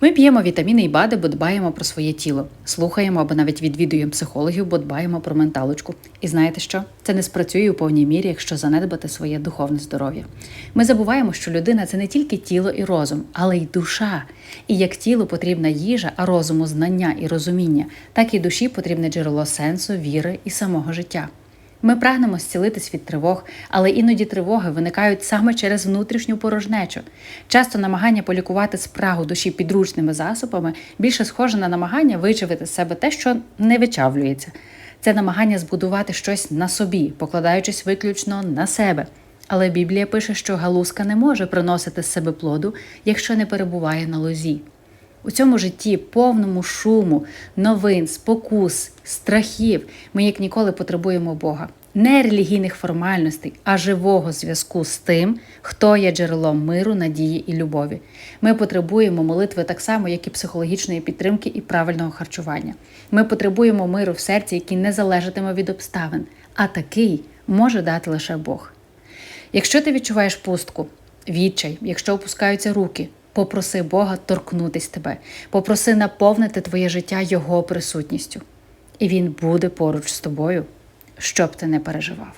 Ми п'ємо вітаміни і БАДи, бо дбаємо про своє тіло, слухаємо або навіть відвідуємо психологів, бо дбаємо про менталочку. І знаєте що? Це не спрацює у повній мірі, якщо занедбати своє духовне здоров'я. Ми забуваємо, що людина це не тільки тіло і розум, але й душа. І як тілу потрібна їжа, а розуму знання і розуміння, так і душі потрібне джерело сенсу, віри і самого життя. Ми прагнемо зцілитись від тривог, але іноді тривоги виникають саме через внутрішню порожнечу. Часто намагання полікувати спрагу душі підручними засобами більше схоже на намагання вичавити з себе те, що не вичавлюється. Це намагання збудувати щось на собі, покладаючись виключно на себе. Але Біблія пише, що галузка не може приносити з себе плоду, якщо не перебуває на лозі. У цьому житті, повному шуму, новин, спокус, страхів, ми як ніколи потребуємо Бога. Не релігійних формальностей, а живого зв'язку з тим, хто є джерелом миру, надії і любові. Ми потребуємо молитви так само, як і психологічної підтримки і правильного харчування. Ми потребуємо миру в серці, який не залежатиме від обставин, а такий може дати лише Бог. Якщо ти відчуваєш пустку, відчай, якщо опускаються руки, попроси Бога торкнутись тебе, попроси наповнити твоє життя Його присутністю. І Він буде поруч з тобою, щоб ти не переживав.